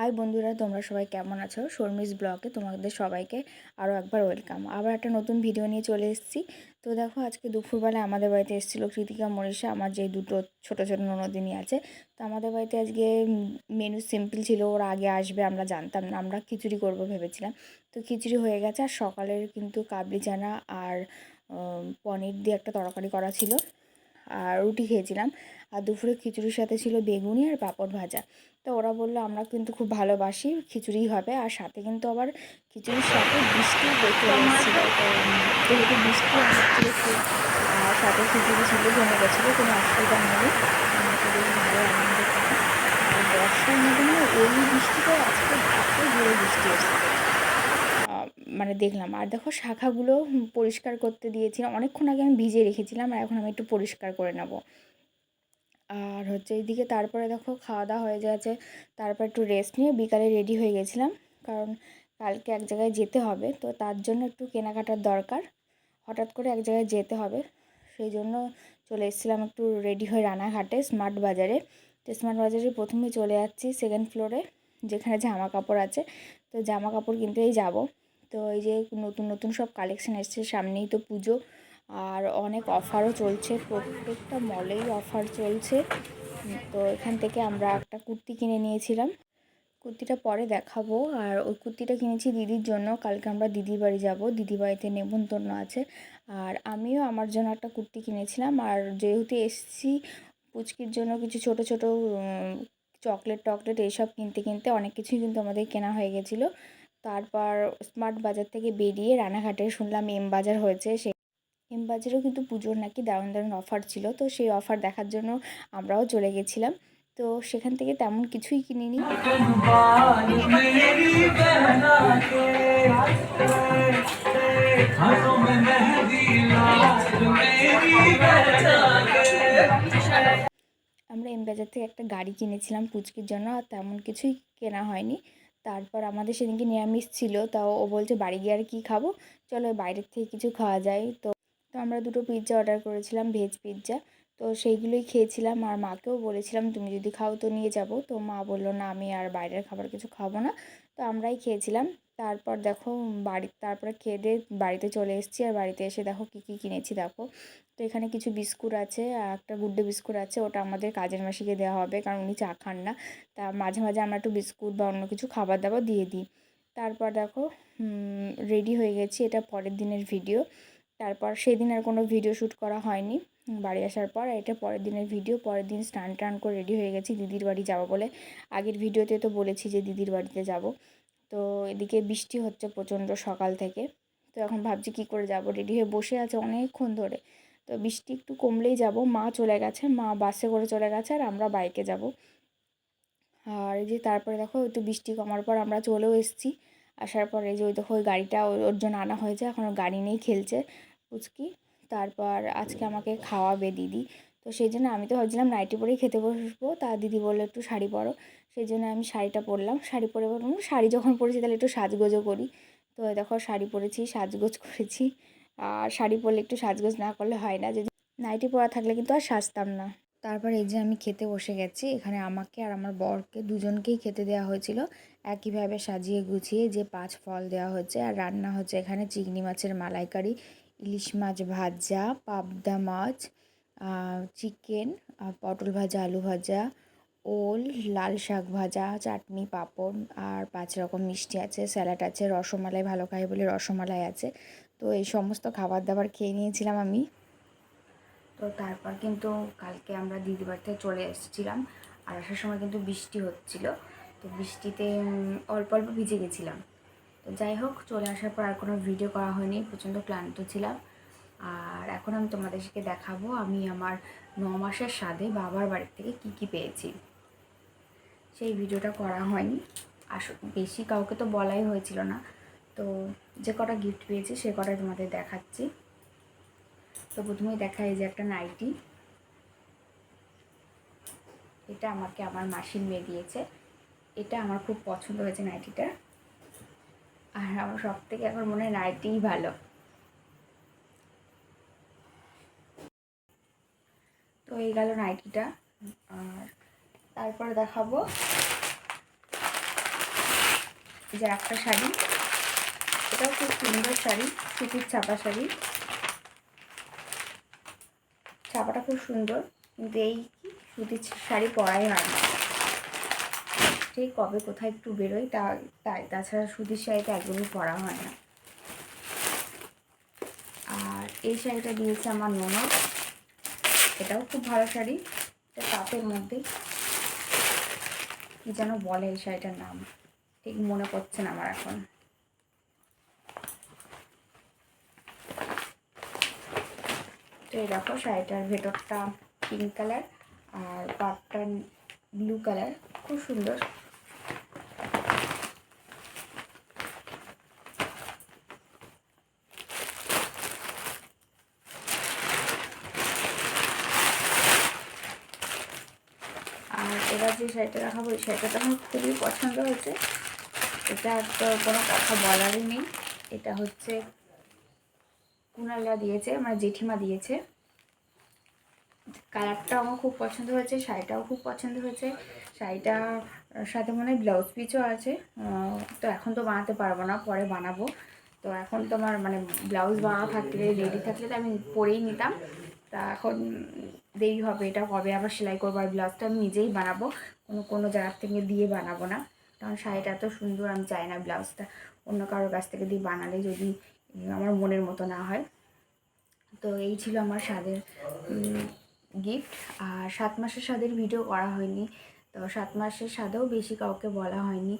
High বন্ধুরা, তোমরা সবাই কেমন আছো? শর্মিস ব্লগে তোমাদের সবাইকে আরও একবার ওয়েলকাম। আবার একটা নতুন ভিডিও নিয়ে চলে এসেছি। তো দেখো, আজকে দুপুরবেলা আমাদের বাড়িতে এসেছিল কৃতিকা, মনীষা, আমার যে দুটো ছোটো ছোটো ননদিনী আছে। তো আমাদের বাড়িতে আজকে মেনু সিম্পল ছিল, ওরা আগে আসবে, আমরা জানতাম না, আমরা খিচুড়ি করব ভেবেছিলাম। তো খিচুড়ি হয়ে গেছে, আর সকালের কিন্তু কাবলি চানা আর পনির দিয়ে একটা তরকারি করা ছিল। আর রুটি খেয়েছিলাম। আর দুপুরে খিচুড়ির সাথে ছিল বেগুনি আর পাঁপড় ভাজা। তো ওরা বলল, আমরা কিন্তু খুব ভালোবাসি খিচুড়ি হবে। আর সাথে কিন্তু আবার খিচুড়ির সাথে বৃষ্টি চলে এসেছিল। যেহেতু বৃষ্টি আর সাথে খিচুড়ি ছিল, জমে গেছিল, কোনো অসুবিধা নেই বর্ষার মধ্যে না ওই বৃষ্টিটা আজকে এত জোরে বৃষ্টি এসেছে। মানে দেখলাম। আর দেখো শাখাগুলো পরিষ্কার করতে দিয়েছিলাম অনেকক্ষণ আগে আমি ভিজে রেখেছিলাম আর এখন আমি একটু পরিষ্কার করে নেব। আর হচ্ছে এইদিকে তারপরে দেখো খাওয়া দাওয়া হয়ে যাচ্ছে তারপর একটু রেস্ট নিয়ে বিকালে রেডি হয়ে গেছিলাম। কারণ কালকে এক জায়গায় যেতে হবে। তো তার জন্য একটু কেনাকাটার দরকার। হঠাৎ করে এক জায়গায় যেতে হবে। সেই জন্য চলে এসেছিলাম একটু রেডি হয়ে রানাঘাটে স্মার্ট বাজারে। তো স্মার্ট বাজারে প্রথমে চলে যাচ্ছি সেকেন্ড ফ্লোরে যেখানে জামা কাপড় আছে। তো জামা কাপড় কিনতেই যাব। তো এই যে নতুন নতুন সব কালেকশান এসছে, সামনেই তো পুজো। আর অনেক অফারও চলছে, প্রত্যেকটা মলেই অফার চলছে। তো এখান থেকে আমরা একটা কুর্তি কিনে নিয়েছিলাম। কুর্তিটা পরে দেখাবো। আর ওই কুর্তিটা কিনেছি দিদির জন্য। কালকে আমরা দিদির বাড়ি যাব। দিদি বাড়িতে নেমন্তন্ন আছে। আর আমিও আমার জন্য একটা কুর্তি কিনেছিলাম। আর যেহেতু এসছি পুচকির জন্য কিছু ছোট ছোট চকলেট টকলেট এইসব কিনতে কিনতে অনেক কিছুই কিন্তু আমাদের কেনা হয়ে গেছিল। তারপর স্মার্ট বাজার থেকে বেরিয়ে রানাঘাটে শুনলাম এম বাজার হয়েছে সে এম বাজারেও কিন্তু পুজোর নাকি দারুণ দারুণ অফার ছিল, তো সেই অফার দেখার জন্য আমরাও চলে গেছিলাম। তো সেখান থেকে তেমন কিছুই কিনিনি। আমরা এম বাজার থেকে একটা গাড়ি কিনেছিলাম পুচকির জন্য, আর তেমন কিছুই কেনা হয়নি। তারপর আমাদের সেদিনকে নিরামিষ ছিল, তাও ও বলছে, বাড়ি গিয়ে আর কী খাব? চলো বাইরের থেকে কিছু খাওয়া যায়। তো তো আমরা দুটো পিৎজা অর্ডার করেছিলাম ভেজ পিৎজা তো সেইগুলোই খেয়েছিলাম আর মাকেও বলেছিলাম, তুমি যদি খাও তো নিয়ে যাব। তো মা বলল, না, আমি আর বাইরের খাবার কিছু খাব না। তো আমরাই খেয়েছিলাম। তারপর দেখো বাড়ি, তারপরে খেয়ে বাড়িতে চলে এসেছি। আর বাড়িতে এসে দেখো কী কী কিনেছি দেখো। তো এখানে কিছু বিস্কুট আছে একটা গুড্ডে বিস্কুট আছে, ওটা আমাদের কাজের মাসিকে দেওয়া হবে, কারণ উনি চা খান না। তা মাঝে মাঝে আমরা একটু বিস্কুট বা অন্য কিছু খাবার দাবার দিয়ে দিই। তারপর দেখো রেডি হয়ে গেছি, এটা পরের দিনের ভিডিও। তারপর সেদিন আর কোনো ভিডিও শ্যুট করা হয়নি বাড়ি আসার পর। এটা পরের দিনের ভিডিও, পরের দিন স্নান টান করে রেডি হয়ে গেছি, দিদির বাড়ি যাব বলে। আগের ভিডিওতে তো বলেছি যে দিদির বাড়িতে যাব। তো এদিকে বৃষ্টি হচ্ছে প্রচণ্ড সকাল থেকে। তো এখন ভাবছি কি করে যাব? রেডি হয়ে বসে আছে অনেকক্ষণ ধরে। তো বৃষ্টি একটু কমলেই যাব। মা চলে গেছে। মা বাসে করে চলে গেছে আর আমরা বাইকে যাব। আর এই যে তারপরে দেখো, একটু বৃষ্টি কমার পর আমরা চলেও এসেছি। আসার পরে যে ওই দেখো, ওই গাড়িটা ওর জন্য আনা হয়েছে। এখন গাড়ি নেই খেলছে পুচকি। তারপর আজকে আমাকে খাওয়াবে দিদি। তো সেই জন্য আমি তো ভাবছিলাম নাইটি পরেই খেতে বসবো। তা দিদি বলল, একটু শাড়ি পরো। সেই জন্য আমি শাড়িটা পরলাম। শাড়ি পরে বললাম, শাড়ি যখন পরেছি তাহলে একটু সাজগোজও করি। তো দেখো শাড়ি পরেছি, সাজগোজ করেছি। আর শাড়ি পরলে একটু সাজগোজ না করলে হয় না। যদি নাইটি পরা থাকলে কিন্তু আর সাজতাম না। তারপর এই যে আমি খেতে বসে গেছি, এখানে আমাকে আর আমার বরকে দুজনকেই খেতে দেওয়া হয়েছিল। একইভাবে সাজিয়ে গুছিয়ে যে পাঁচ ফল দেওয়া হচ্ছে আর রান্না হচ্ছে এখানে চিংড়ি মাছের মালাইকারি, ইলিশ মাছ ভাজা, পাবদা মাছ চিকেন পটল ভাজা, আলু ভাজা ওল, লাল শাক ভাজা, চাটনি, পাঁপড় আর পাঁচ রকম মিষ্টি আছে, স্যালাড আছে, রসমালাই ভালো খাই বলে রসমালাই আছে। তো এই সমস্ত খাবার দাবার খেয়ে নিয়েছিলাম আমি। তো তারপর কিন্তু কালকে আমরা দিদি বাড়িতে চলে এসেছিলাম আর আসার সময় কিন্তু বৃষ্টি হচ্ছিল। তো বৃষ্টিতে অল্প অল্প ভিজে গেছিলাম। তো যাই হোক, চলে আসার পর আর কোনো ভিডিও করা হয়নি, প্রচণ্ড ক্লান্ত ছিলাম। আর এখন আমি তোমাদেরকে দেখাবো আমি আমার ন মাসের স্বাদে বাবার বাড়ির থেকে কি কি পেয়েছি। সেই ভিডিওটা করা হয়নি। আস বেশি কাউকে তো বলাই হয়েছিল না। তো যে কটা গিফট পেয়েছি সে কটা তোমাদের দেখাচ্ছি। তো প্রথমেই দেখা এই যে একটা নাইটি। এটা আমাকে আমার মাসির মেয়ে দিয়েছে। এটা আমার খুব পছন্দ হয়েছে নাইটিটা। আর আমার সব থেকে এখন মনে হয় নাইটিই ভালো। তো এই গেল নাইটিটা। আর তারপরে দেখাবো যে একটা শাড়ি, এটাও খুব সুন্দর শাড়ি, সুতির ছাপা শাড়ি। ছাপাটা খুব সুন্দর, কিন্তু এই সুতির শাড়ি পরাই হয় না। ঠিক কবে কোথায় একটু বেরোই, তা, তাই, তাছাড়া সুতির শাড়িটা একদমই পরা হয় না। আর এই শাড়িটা দিয়েছে আমার ননদ, এটাও খুব ভালো শাড়ি, এটা তাঁতের মধ্যে কি যেন বলে এই শাড়িটার নাম? ঠিক মনে পড়ছে না আমার এখন। তো এই দেখো শাড়িটার ভেতরটা পিঙ্ক কালার আর পাটটা ব্লু কালার খুব সুন্দর আর এবার যে শাড়িটা দেখাবো, এই শাড়িটা আমার খুবই পছন্দ হয়েছে। এটা তো কোনো কথা বলারই নেই। এটা হচ্ছে কুনালরা দিয়েছে, আমার জেঠিমা দিয়েছে। কালারটাও আমার খুব পছন্দ হয়েছে, শাড়িটাও খুব পছন্দ হয়েছে। শাড়িটার সাথে মনে হয় ব্লাউজ পিসও আছে। তো এখন তো বানাতে পারব না, পরে বানাবো। তো এখন তো আমার মানে ব্লাউজ বানানো থাকলে রেডি থাকলে তো আমি পরেই নিতাম। তা এখন দেরি হবে, এটা কবে আবার সেলাই করব আর ব্লাউজটা আমি নিজেই বানাবো। কোনো কোনো জায়গার থেকে দিয়ে বানাবো না। কারণ শাড়িটা এত সুন্দর, আমি চাই না ব্লাউজটা অন্য কারোর কাছ থেকে দিয়ে বানালে যদি আমার মনের মতো না হয়। তো এই ছিল আমার স্বাদের গিফট আর সাত মাসের স্বাদের ভিডিও করা হয়নি। তো সাত মাসের স্বাদেও বেশি কাউকে বলা হয়নি।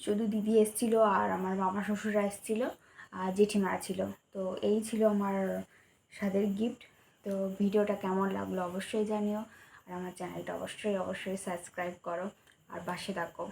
শুধু দিদি এসেছিল আর আমার মামা শ্বশুরা এসেছিল আর জেঠিমা ছিল। তো এই ছিল আমার স্বাদের গিফট তো ভিডিওটা কেমন লাগল অবশ্যই জানিও। আর আমার চ্যানেলটা অবশ্যই অবশ্যই সাবস্ক্রাইব করো। আর পাশে থাকো।